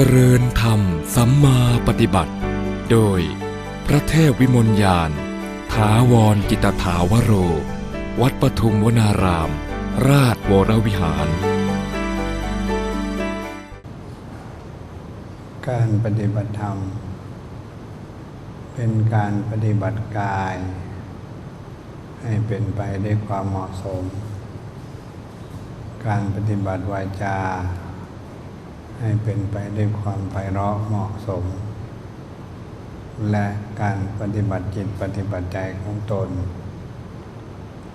จริญธรรมสัมมาปฏิบัติ โดย พระเทพวิมลยานถาวรกิตถาวโร วัดปทุมวนาราม ราชวรวิหาร การปฏิบัติธรรม เป็นการปฏิบัติกาย ให้เป็นไปด้วยความเหมาะสม การปฏิบัติวาจา ให้เป็นไปด้วยความไพเราะเหมาะสม และการปฏิบัติจิตปฏิบัติใจของตน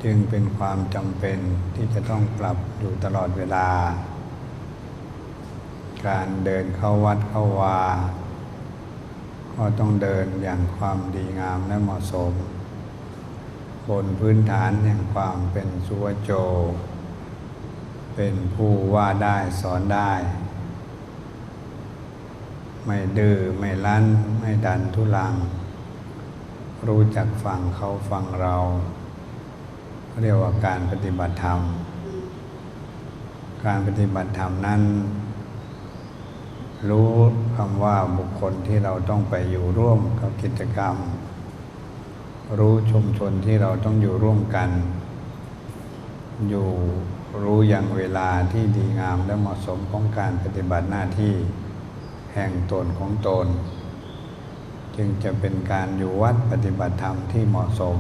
จึงเป็นความจำเป็นที่จะต้องปรับอยู่ตลอดเวลา การเดินเข้าวัดเข้าวา ก็ต้องเดินอย่างความดีงามและเหมาะสม บนพื้นฐานแห่งความเป็นสุวโจ เป็นผู้ว่าได้สอนได้ ไม่ดื้อไม่รั้นไม่ดันทุลัง รู้จักฟังเขาฟังเรา เรียกว่าการปฏิบัติธรรม การปฏิบัติธรรมนั้น รู้คำว่าบุคคลที่เราต้องไปอยู่ร่วมกับกิจกรรม รู้ชุมชนที่เราต้องอยู่ร่วมกัน อยู่รู้อย่างเวลาที่ดีงามและเหมาะสมของการปฏิบัติหน้าที่ แห่งตนของตน จึงจะเป็นการอยู่วัดปฏิบัติธรรมที่เหมาะสม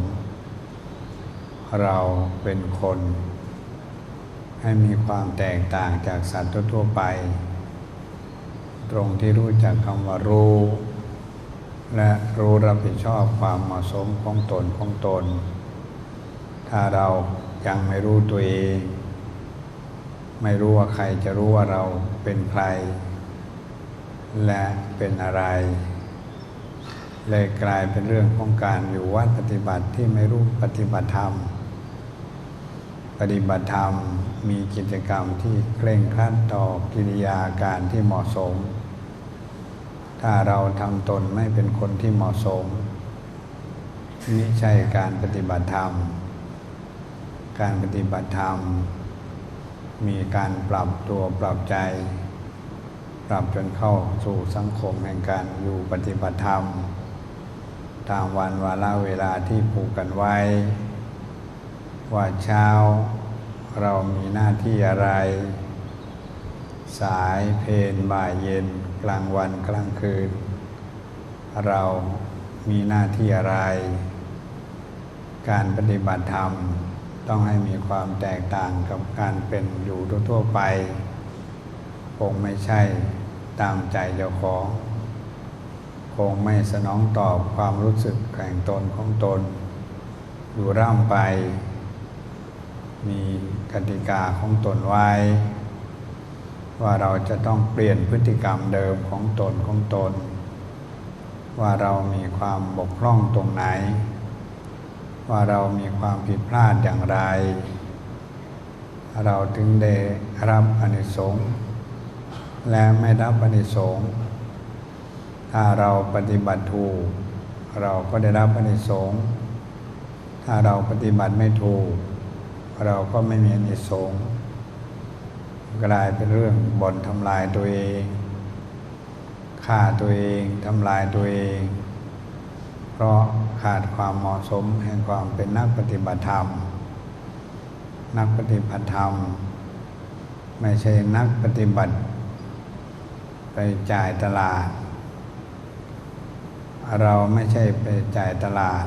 เราเป็นคน ให้มีความแตกต่างจากสัตว์ทั่วไป ตรงที่รู้จักคำว่ารู้ และรู้รับผิดชอบความเหมาะสมของตนของตน ถ้าเรายังไม่รู้ตัวเอง ไม่รู้ว่าใครจะรู้ว่าเราเป็นใคร และเป็นอะไร เลยกลายเป็นเรื่องของการอยู่วัดปฏิบัติที่ไม่รู้ปฏิบัติธรรม ปฏิบัติธรรมมีกิจกรรมที่เคร่งครัดต่อกิริยาการที่เหมาะสม ถ้าเราทำตนไม่เป็นคนที่เหมาะสมนี่ใช่การปฏิบัติธรรม การปฏิบัติธรรม มีการปรับตัวปรับใจ รับจนเข้าสู่สังคมแห่งการอยู่ปฏิบัติธรรม ตามวันวาระเวลาที่ผูกกันไว้ ว่าเช้าเรามีหน้าที่อะไร สายเพนบ่ายเย็นกลางวันกลางคืน เรามีหน้าที่อะไร การปฏิบัติธรรมต้องให้มีความแตกต่างกับการเป็นอยู่ทั่วไป คงไม่ใช่ ตามใจเจ้าของ คงไม่สนองตอบความรู้สึกแข่งตนของตน อยู่ร่ำไป มีกติกาของตนไว้ ว่าเราจะต้องเปลี่ยนพฤติกรรมเดิมของตนของตน ว่าเรามีความบกพร่องตรงไหน ว่าเรามีความผิดพลาดอย่างไร เราถึงได้รับอนิสงส์ และไม่รับอนิสงส์ถ้าเราปฏิบัติถูก เราก็ได้รับอนิสงส์ถ้าเราปฏิบัติไม่ถูก เราก็ไม่มีอนิสงส์กลายเป็นเรื่องบ่นทำลายตัวเองฆ่าตัวเองทำลายตัวเอง เพราะขาดความเหมาะสมแห่งความเป็นนักปฏิบัติธรรม นักปฏิบัติธรรม ไม่ใช่นักปฏิบัติ ไปจ่ายตลาด เราไม่ใช่ไปจ่ายตลาด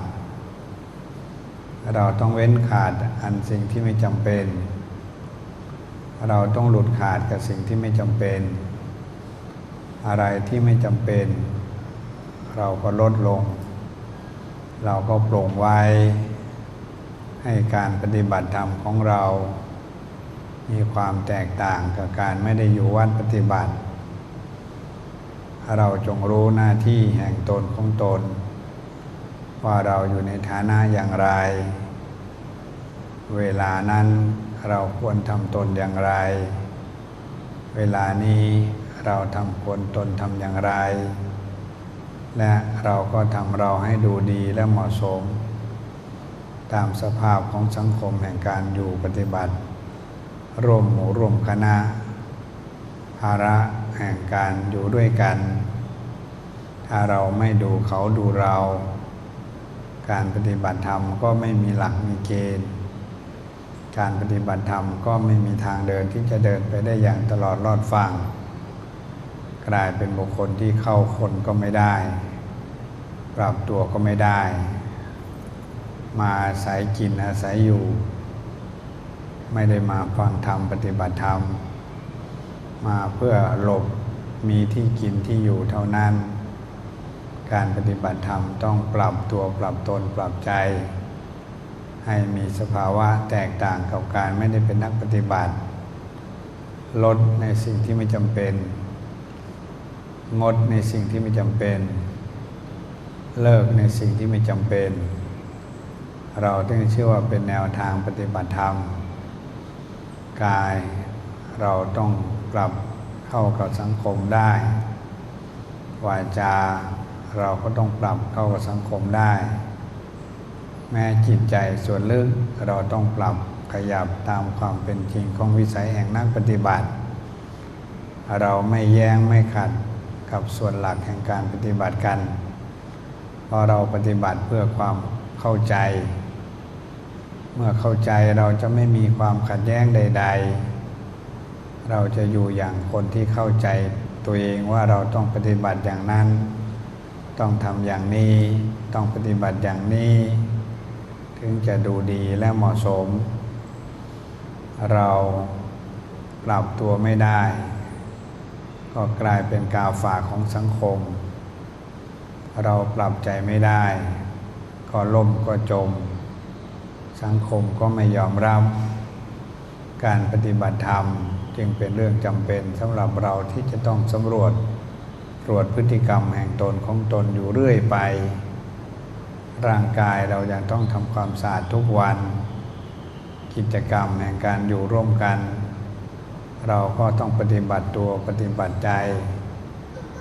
เราต้องเว้นขาดอันสิ่งที่ไม่จำเป็น เราต้องหลุดขาดกับสิ่งที่ไม่จำเป็น อะไรที่ไม่จำเป็น เราก็ลดลง เราก็ปลงไว้ ให้การปฏิบัติธรรมของเรา มีความแตกต่างกับการไม่ได้อยู่วัดปฏิบัติ เราจงรู้หน้าที่แห่งตนของตน ว่าเราอยู่ในฐานะอย่างไร เวลานั้นเราควรทำตนอย่างไร เวลานี้เราทำควรตนทำอย่างไร และเราก็ทำเราให้ดูดีและเหมาะสม ตามสภาพของสังคมแห่งการอยู่ปฏิบัติ ร่วมหมู่ร่วมคณะภาระ แห่งการอยู่ด้วยกัน ถ้าเราไม่ดูเขาดูเรา การปฏิบัติธรรมก็ไม่มีหลักมีเกณฑ์ การปฏิบัติธรรมก็ไม่มีทางเดินที่จะเดินไปได้อย่างตลอดรอดฟังกลายเป็นบุคคลที่เข้าคนก็ไม่ได้ ปรับตัวก็ไม่ได้ มาอาศัยกินอาศัยอยู่ ไม่ได้มาฟังธรรมปฏิบัติธรรม มาเพื่อหลบมีที่กินที่อยู่เท่านั้น การปฏิบัติธรรมต้องปรับตัวปรับตนปรับใจ ให้มีสภาวะแตกต่างกับการไม่ได้เป็นนักปฏิบัติ ลดในสิ่งที่ไม่จำเป็น งดในสิ่งที่ไม่จำเป็น เลิกในสิ่งที่ไม่จำเป็น เราต้องเชื่อว่าเป็นแนวทางปฏิบัติธรรม กายเราต้อง ปรับเข้ากับสังคมได้ วาจาเราก็ต้องปรับเข้ากับสังคมได้ แม้จิตใจส่วนลึกเราต้องปรับขยับตามความเป็นจริงของวิสัยแห่งนักปฏิบัติ เราไม่แย้งไม่ขัดกับส่วนหลักแห่งการปฏิบัติกัน เพราะเราปฏิบัติเพื่อความเข้าใจ เมื่อเข้าใจเราจะไม่มีความขัดแย้งใด ๆ เราจะอยู่อย่างคนที่เข้าใจตัวเองว่าเราต้องปฏิบัติอย่างนั้น ต้องทำอย่างนี้ ต้องปฏิบัติอย่างนี้ ถึงจะดูดีและเหมาะสม เราปรับตัวไม่ได้ ก็กลายเป็นกาวฝากของสังคม เราปรับใจไม่ได้ ก็ล่มก็จม สังคมก็ไม่ยอมรับ การปฏิบัติธรรมจึงเป็นเรื่องจำเป็นสำหรับเราที่จะต้องสำรวจตรวจพฤติกรรมแห่งตนของตนอยู่เรื่อยไป ร่างกายเรายังต้องทำความสะอาดทุกวัน กิจกรรมแห่งการอยู่ร่วมกัน เราก็ต้องปฏิบัติตัวปฏิบัติใจ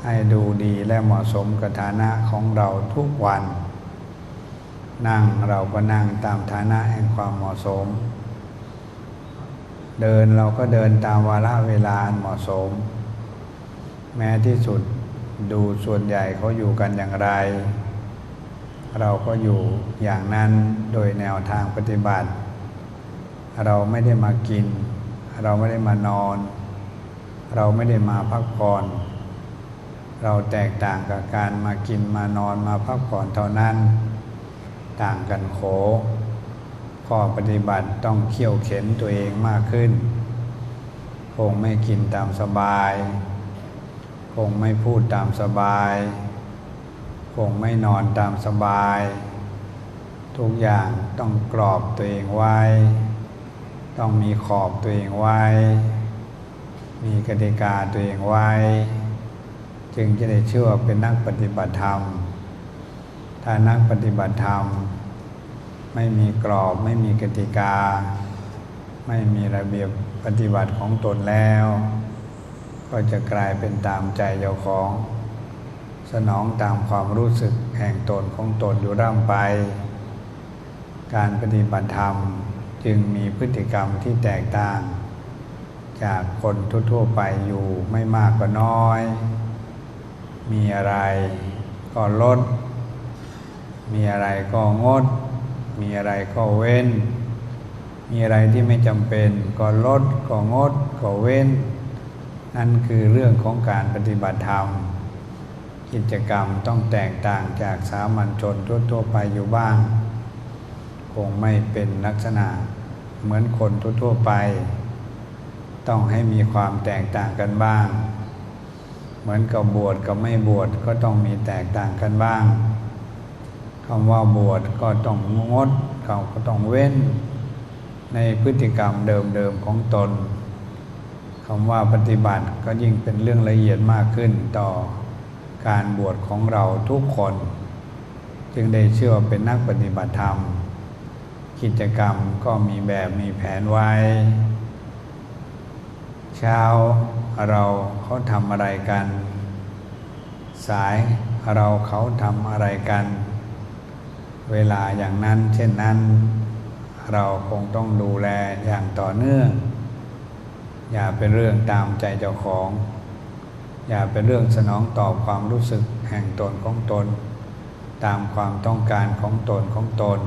ให้ดูดีและเหมาะสมกับฐานะของเราทุกวัน นั่งเราก็นั่งตามฐานะแห่งความเหมาะสม เดินเราก็เดินตามวาระเวลาเหมาะสม แม้ที่สุดดูส่วนใหญ่เขาอยู่กันอย่างไร เราก็อยู่อย่างนั้นโดยแนวทางปฏิบัติ เราไม่ได้มากิน เราไม่ได้มานอน เราไม่ได้มาพักผ่อน เราแตกต่างกับการมากินมานอนมาพักผ่อนเท่านั้น ต่างกันโข ข้อปฏิบัติต้องเขี่ยวเข็นตัวเองมากขึ้น คงไม่กินตามสบาย คงไม่พูดตามสบาย คงไม่นอนตามสบาย ทุกอย่างต้องกรอบตัวเองไว้ ต้องมีขอบตัวเองไว้ มีกติกาตัวเองไว้ จึงจะได้เชื่อเป็นนักปฏิบัติธรรม ถ้านักปฏิบัติธรรม ไม่มีกรอบไม่มีกติกา ไม่มีระเบียบปฏิบัติของตนแล้ว ก็จะกลายเป็นตามใจเจ้าของ สนองตามความรู้สึกแห่งตนของตนอยู่ร่ำไป การปฏิบัติธรรมจึงมีพฤติกรรมที่แตกต่าง จากคนทั่วๆไปอยู่ไม่มากก็น้อย มีอะไรก็ลด มีอะไรก็งด มีอะไรก็เว้น มีอะไรที่ไม่จำเป็น ก็ลดก็งดก็เว้น นั่นคือเรื่องของการปฏิบัติธรรม กิจกรรมต้องแตกต่างจากสามัญชนทั่วๆไปอยู่บ้าง คงไม่เป็นลักษณะเหมือนคนทั่วๆไป ต้องให้มีความแตกต่างกันบ้าง เหมือนกับบวชกับไม่บวชก็ต้องมีแตกต่างกันบ้าง คำว่าบวชก็ต้องงดเขาก็ต้องเว้น ในพฤติกรรมเดิมๆของตนคำว่าปฏิบัติก็ยิ่งเป็นเรื่องละเอียดมากขึ้นต่อการบวชของเราทุกคน จึงได้เชื่อเป็นนักปฏิบัติธรรม กิจกรรมก็มีแบบมีแผนไว้ เช้าเราเขาทำอะไรกัน สายเราเขาทำอะไรกัน เวลาอย่างนั้น เช่นนั้น เราคงต้องดูแลอย่างต่อเนื่อง อย่าเป็นเรื่องตามใจเจ้าของ อย่าเป็นเรื่องสนองตอบความรู้สึกแห่งตนของตน ตามความต้องการของตนของตน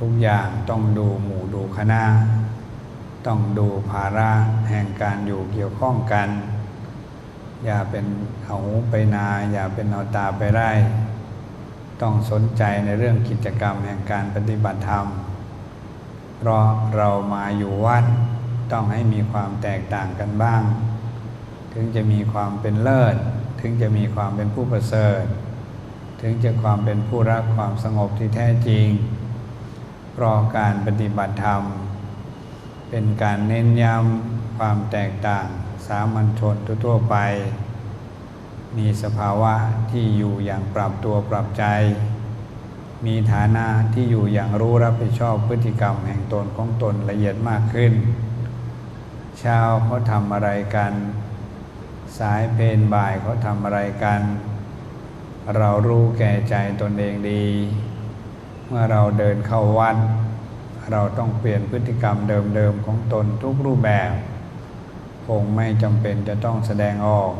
ทุกอย่างต้องดูหมู่ดูคณะต้องดูภาระแห่งการอยู่เกี่ยวข้องกัน อย่าเป็นเอาหูไปนา อย่าเป็นเอาตาไปไร่ ต้องสนใจในเรื่องกิจกรรมแห่งการปฏิบัติธรรม เพราะเรามาอยู่วัดต้องให้มีความแตกต่างกันบ้าง ถึงจะมีความเป็นเลิศ ถึงจะมีความเป็นผู้ประเสริฐ ถึงจะความเป็นผู้รักความสงบที่แท้จริง เพราะการปฏิบัติธรรม เป็นการเน้นย้ำความแตกต่างสามัญชนทั่วไป มีสภาวะที่อยู่อย่างปรับตัวปรับใจ มีฐานะที่อยู่อย่างรู้รับผิดชอบพฤติกรรมแห่งตนของตนละเอียดมากขึ้น เช้าเขาทำอะไรกัน สายเพนบ่ายเขาทำอะไรกัน เรารู้แก่ใจตนเองดี เมื่อเราเดินเข้าวัดเราต้องเปลี่ยนพฤติกรรมเดิมๆของตนทุกรูปแบบ คงไม่จำเป็นจะต้องแสดงออก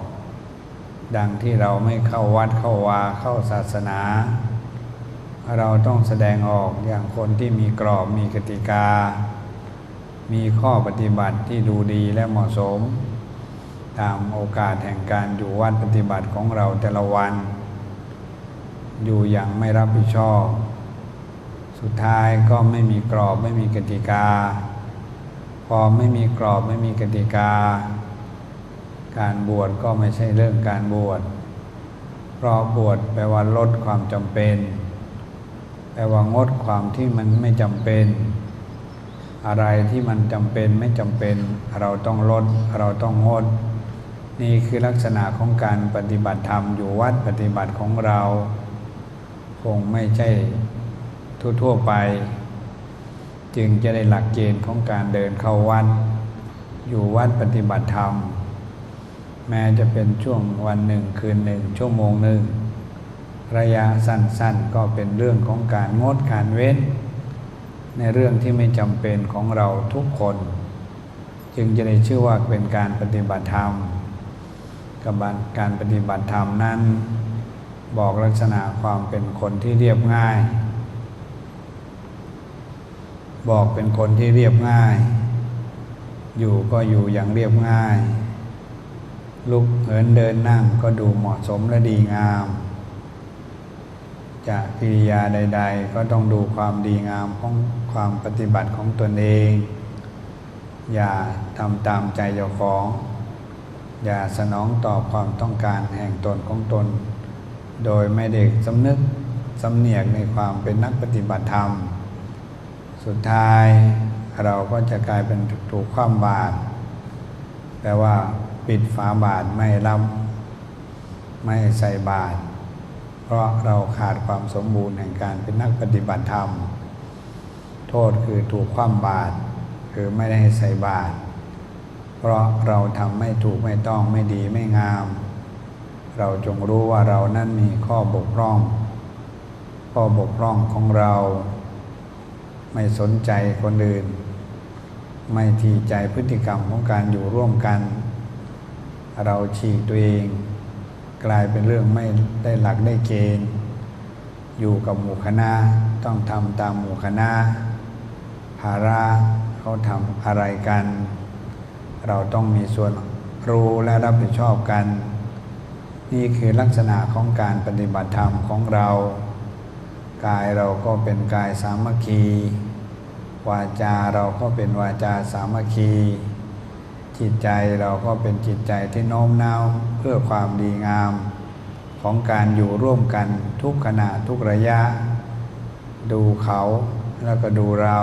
ดังที่เราไม่เข้าวัดเข้าวาเข้าศาสนา เราต้องแสดงออกอย่างคนที่มีกรอบมีกติกา มีข้อปฏิบัติที่ดูดีและเหมาะสม ตามโอกาสแห่งการอยู่วัดปฏิบัติของเราแต่ละวัน อยู่อย่างไม่รับผิดชอบ สุดท้ายก็ไม่มีกรอบไม่มีกติกา พอไม่มีกรอบไม่มีกติกา การบวชก็ไม่ใช่เรื่องการบวช เพราะบวชแปลว่าลดความจำเป็น แปลว่างดความที่มันไม่จำเป็น อะไรที่มันจำเป็นไม่จำเป็น เราต้องลดเราต้องงด นี่คือลักษณะของการปฏิบัติธรรมอยู่วัดปฏิบัติของเรา คงไม่ใช่ทั่วๆไป จึงจะได้หลักเกณฑ์ของการเดินเข้าวัดอยู่วัดปฏิบัติธรรม แม้จะเป็นช่วงวันหนึ่งคืนหนึ่งชั่วโมงหนึ่ง ระยะสั้นๆก็เป็นเรื่องของการงดการเว้น ในเรื่องที่ไม่จำเป็นของเราทุกคน จึงจะได้ชื่อว่าเป็นการปฏิบัติธรรมกับการปฏิบัติธรรมนั้น บอกลักษณะความเป็นคนที่เรียบง่าย บอกเป็นคนที่เรียบง่าย อยู่ก็อยู่อย่างเรียบง่าย ลุกเหินเดินนั่งก็ดูเหมาะสมและดีงาม จะกิริยาใด ๆ ก็ต้องดูความดีงามของความปฏิบัติของตนเอง อย่าทำตามใจเจ้าของ อย่าสนองตอบความต้องการแห่งตนของตน โดยไม่ได้สำนึกสำเนียกในความเป็นนักปฏิบัติธรรม สุดท้ายเราก็จะกลายเป็นถูกความบาตรแปลว่า ปิดฝาบาตรไม่รับไม่ใส่บาตรเพราะเราขาดความสมบูรณ์แห่งการเป็นนักปฏิบัติธรรม โทษคือถูกความบาตรคือไม่ได้ใส่บาตรเพราะเราทำไม่ถูกไม่ต้องไม่ดีไม่งาม เราจงรู้ว่าเรานั้นมีข้อบกพร่อง ข้อบกพร่องของเรา ไม่สนใจคนอื่น ไม่ทีใจพฤติกรรมของการอยู่ร่วมกัน เราฉีกตัวเอง กลายเป็นเรื่องไม่ได้หลักได้เกณฑ์ อยู่กับหมู่คณะต้องทำตามหมู่คณะภาระเขาทำอะไรกัน เราต้องมีส่วนรู้และรับผิดชอบกัน นี่คือลักษณะของการปฏิบัติธรรมของเรา กายเราก็เป็นกายสามัคคี วาจาเราก็เป็นวาจาสามัคคี จิตใจเราก็เป็นจิตใจที่โน้มน้าวเพื่อความดีงาม ของการอยู่ร่วมกันทุกขณะทุกระยะ ดูเขาแล้วก็ดูเรา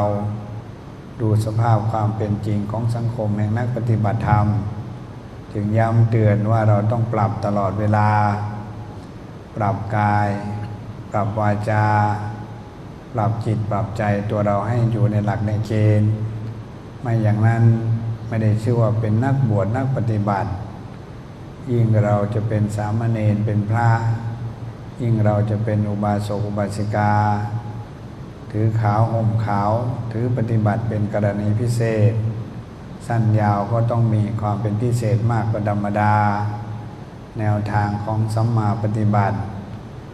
ดูสภาพความเป็นจริงของสังคมแห่งนักปฏิบัติธรรม ถึงย้ำเตือนว่าเราต้องปรับตลอดเวลา ปรับกาย ปรับวาจา ปรับจิตปรับใจตัวเราให้อยู่ในหลักในเกณฑ์ไม่อย่างนั้น ไม่ได้ชื่อว่าเป็นนักบวชนักปฏิบัติ ยิ่งเราจะเป็นสามเณรเป็นพระ ยิ่งเราจะเป็นอุบาสกอุบาสิกา ถือขาวห่มขาว ถือปฏิบัติเป็นกรณีพิเศษ สั้นยาวก็ต้องมีความเป็นพิเศษมากกว่าธรรมดา แนวทางของสัมมาปฏิบัติ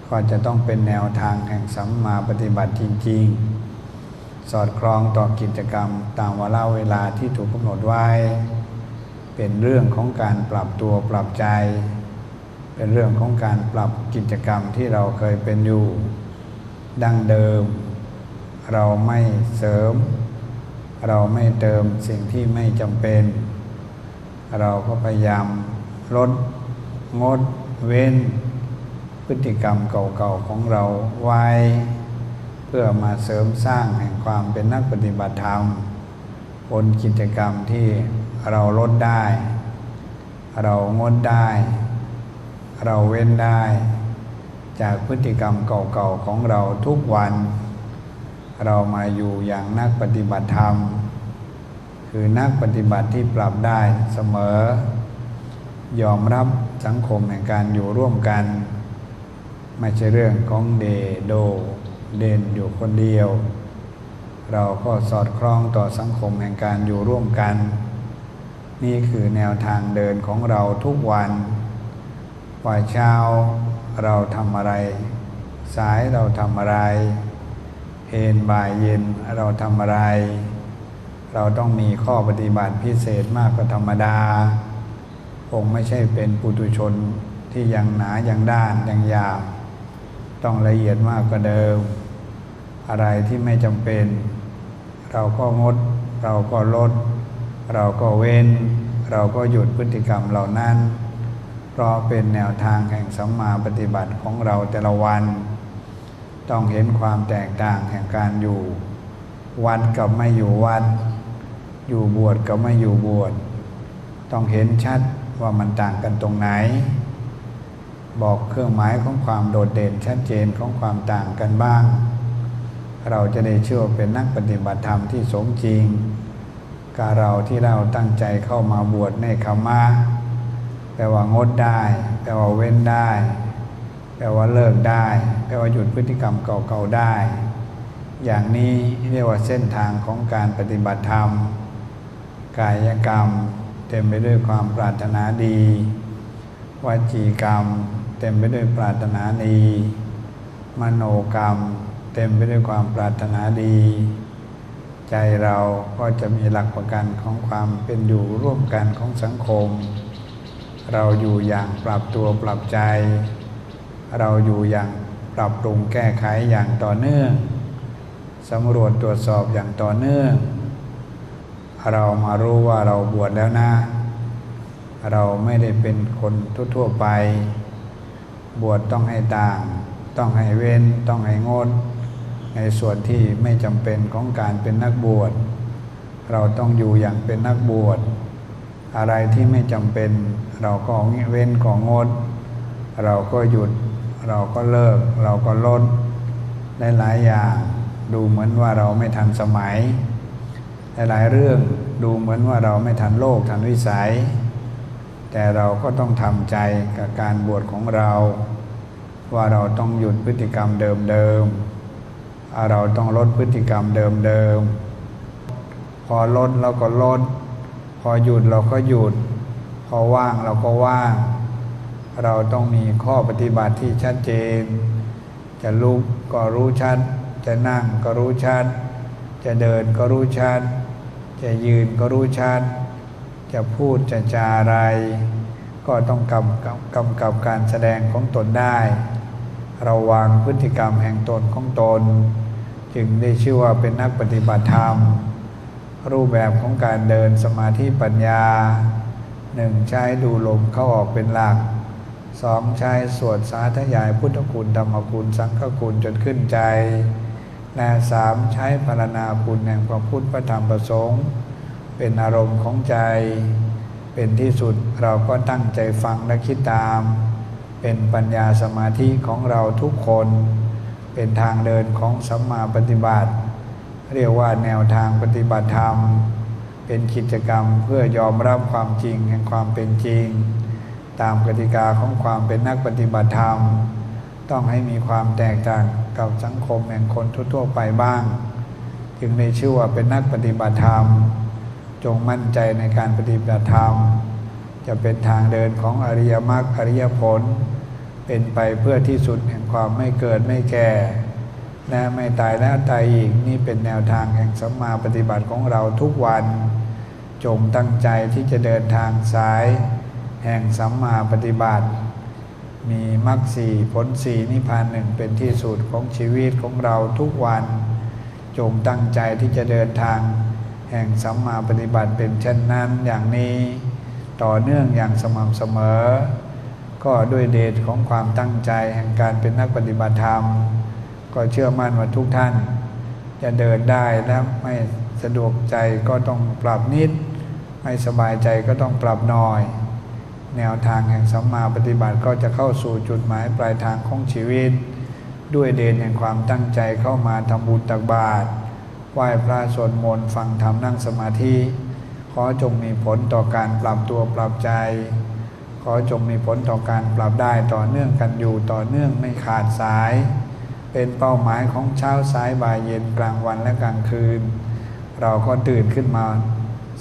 ก็จะต้องเป็นแนวทางแห่งสัมมาปฏิบัติจริง ๆ สอดคล้องต่อกิจกรรมตามวาระเวลาที่ถูกกำหนดไว้ เป็นเรื่องของการปรับตัวปรับใจ เป็นเรื่องของการปรับกิจกรรมที่เราเคยเป็นอยู่ ดั้งเดิม เราไม่เสริม เราไม่เติมสิ่งที่ไม่จำเป็น เราก็พยายามลดงดเว้น พฤติกรรมเก่าๆของเราไว้ พื่อมาเสริมสร้างแห่งความเป็นนักปฏิบัติธรรมบนกิจกรรมที่เราลดได้ เรางดได้ เราเว้นได้ จากพฤติกรรมเก่าๆของเราทุกวัน เรามาอยู่อย่างนักปฏิบัติธรรม คือนักปฏิบัติที่ปรับได้เสมอ ยอมรับสังคมแห่งการอยู่ร่วมกัน ไม่ใช่เรื่องของเดโด เด่นอยู่คนเดียว เราก็สอดคล้องต่อสังคมแห่งการอยู่ร่วมกัน นี่คือแนวทางเดินของเราทุกวันว่าเช้าเราทำอะไร สายเราทำอะไรเพนบ่ายเย็นเราทำอะไร เราต้องมีข้อปฏิบัติพิเศษมากกว่าธรรมดา คงไม่ใช่เป็นปุถุชนที่ยังหนายังด้านยังยาวต้องละเอียดมากกว่าเดิม อะไรที่ไม่จำเป็น เราก็งด เราก็ลด เราก็เว้น เราก็หยุดพฤติกรรมเหล่านั้น เพราะเป็นแนวทางแห่งสัมมาปฏิบัติของเราแต่ละวัน ต้องเห็นความแตกต่างแห่งการอยู่ วัดกับไม่อยู่วัด อยู่บวชกับไม่อยู่บวช ต้องเห็นชัดว่ามันต่างกันตรงไหน บอกเครื่องหมายของความโดดเด่นชัดเจนของความต่างกันบ้าง เราจะได้เชื่อเป็นนักปฏิบัติธรรมที่สมจริง การเราที่เราตั้งใจเข้ามาบวชในคำมาแปลว่างดได้ แปลว่าเว้นได้ แปลว่าเลิกได้ แปลว่าหยุดพฤติกรรมเก่าๆได้ อย่างนี้เรียกว่าเส้นทางของการปฏิบัติธรรม กายกรรม เต็มไปด้วยความปรารถนาดีวจีกรรม เต็มไปด้วยปรารถนาดีมโนกรรม เต็มไปด้วยความปรารถนาดี ใจเราก็จะมีหลักประกันของความเป็นอยู่ร่วมกันของสังคม เราอยู่อย่างปรับตัวปรับใจ เราอยู่อย่างปรับปรุงแก้ไขอย่างต่อเนื่องสำรวจตรวจสอบอย่างต่อเนื่อง เรามารู้ว่าเราบวชแล้วนะ เราไม่ได้เป็นคนทั่วๆไป บวชต้องให้ต่าง ต้องให้เว้น ต้องให้งด ในส่วนที่ไม่จำเป็นของการเป็นนักบวช เราต้องอยู่อย่างเป็นนักบวช อะไรที่ไม่จำเป็น เราก็เว้นก็งด เราก็หยุด เราก็เลิก เราก็ลดหลายๆอย่าง ดูเหมือนว่าเราไม่ทันสมัย หลายๆเรื่องดูเหมือนว่าเราไม่ทันโลกทันวิสัย แต่เราก็ต้องทำใจกับการบวชของเรา ว่าเราต้องหยุดพฤติกรรมเดิมๆ เราต้องลดพฤติกรรมเดิมๆ พอลดเราก็ลด พอหยุดเราก็หยุด พอว่างเราก็ว่าง เราต้องมีข้อปฏิบัติที่ชัดเจน จะลุกก็รู้ชัด จะนั่งก็รู้ชัด จะเดินก็รู้ชัด จะยืนก็รู้ชัด จะพูดจะจาอะไร ก็ต้องกำกับกำกับการแสดงของตนได้เราวางพฤติกรรมแห่งตนของตน จึงได้ชื่อว่าเป็นนักปฏิบัติธรรม รูปแบบของการเดินสมาธิปัญญาหนึ่งใช้ดูลมเข้าออกเป็นหลักสองใช้สวดสาธยายพุทธคุณธรรมคุณสังฆคุณจนขึ้นใจ และสามใช้พารณาคุณแห่งพระพุทธพระธรรมประสงค์เป็นอารมณ์ของใจ เป็นที่สุดเราก็ตั้งใจฟังและคิดตาม เป็นปัญญาสมาธิของเราทุกคน เป็นทางเดินของสัมมาปฏิบัติ เรียกว่าแนวทางปฏิบัติธรรม เป็นกิจกรรมเพื่อยอมรับความจริงแห่งความเป็นจริง ตามกติกาของความเป็นนักปฏิบัติธรรม ต้องให้มีความแตกต่างกับสังคมแห่งคนทั่วๆไปบ้าง จึงได้ชื่อว่าเป็นนักปฏิบัติธรรม จงมั่นใจในการปฏิบัติธรรม จะเป็นทางเดินของอริยมรรคอริยผล เป็นไปเพื่อที่สุดแห่งความไม่เกิดไม่แก่และไม่ตายแล้วตายอีกนี่เป็นแนวทางแห่งสัมมาปฏิบัติของเราทุกวัน จงตั้งใจที่จะเดินทางสาย แห่งสัมมาปฏิบัติ มีมรรคสี่ผลสี่นิพพานหนึ่งเป็นที่สุดของชีวิตของเราทุกวัน จงตั้งใจที่จะเดินทาง แห่งสัมมาปฏิบัติเป็นเช่นนั้นอย่างนี้ ต่อเนื่องอย่างสม่ำเสมอ ก็ด้วยเดชของความตั้งใจแห่งการเป็นนักปฏิบัติธรรม ก็เชื่อมั่นว่าทุกท่าน จะเดินได้และไม่สะดวกใจก็ต้องปรับนิด ไม่สบายใจก็ต้องปรับหน่อย แนวทางแห่งสัมมาปฏิบัติก็จะเข้าสู่จุดหมายปลายทางของชีวิต ด้วยเดชแห่งความตั้งใจเข้ามาทำบุญตักบาตรไหว้พระสวดมนต์ฟังธรรมนั่งสมาธิ ขอจงมีผลต่อการปรับตัวปรับใจ ขอจงมีผลต่อการปรับได้ต่อเนื่องกันอยู่ต่อเนื่องไม่ขาดสาย เป็นเป้าหมายของเช้าสายบ่ายเย็นกลางวันและกลางคืน เราก็ตื่นขึ้นมา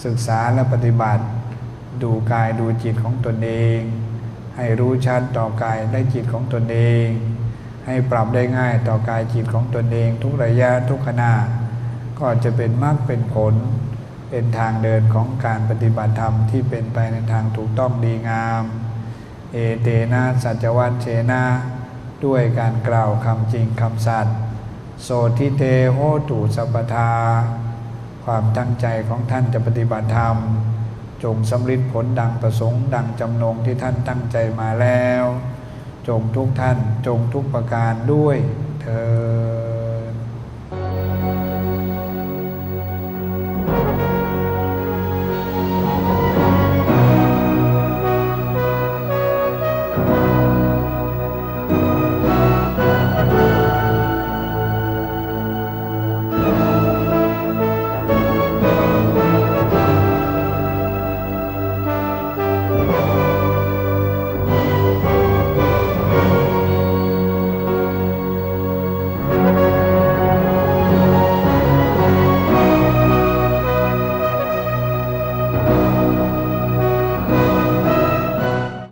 ศึกษาและปฏิบัติ ดูกายดูจิตของตนเอง ให้รู้ชัดต่อกายและจิตของตนเอง ให้ปรับได้ง่ายต่อกายจิตของตนเอง ทุกระยะทุกขณะก็จะเป็นมรรคเป็นผล เป็นทางเดินของการปฏิบัติธรรมที่เป็นไปในทางถูกต้องดีงาม เอเตนะสัจวัตเชนะด้วยการกล่าวคำจริงคำสัตย์โสทิเตโหตุสัพทา ความตั้งใจของท่านจะปฏิบัติธรรม จงสำลิดผลดังประสงค์ ดังจำนงที่ท่านตั้งใจมาแล้ว จงทุกท่านจงทุกประการด้วยเธอ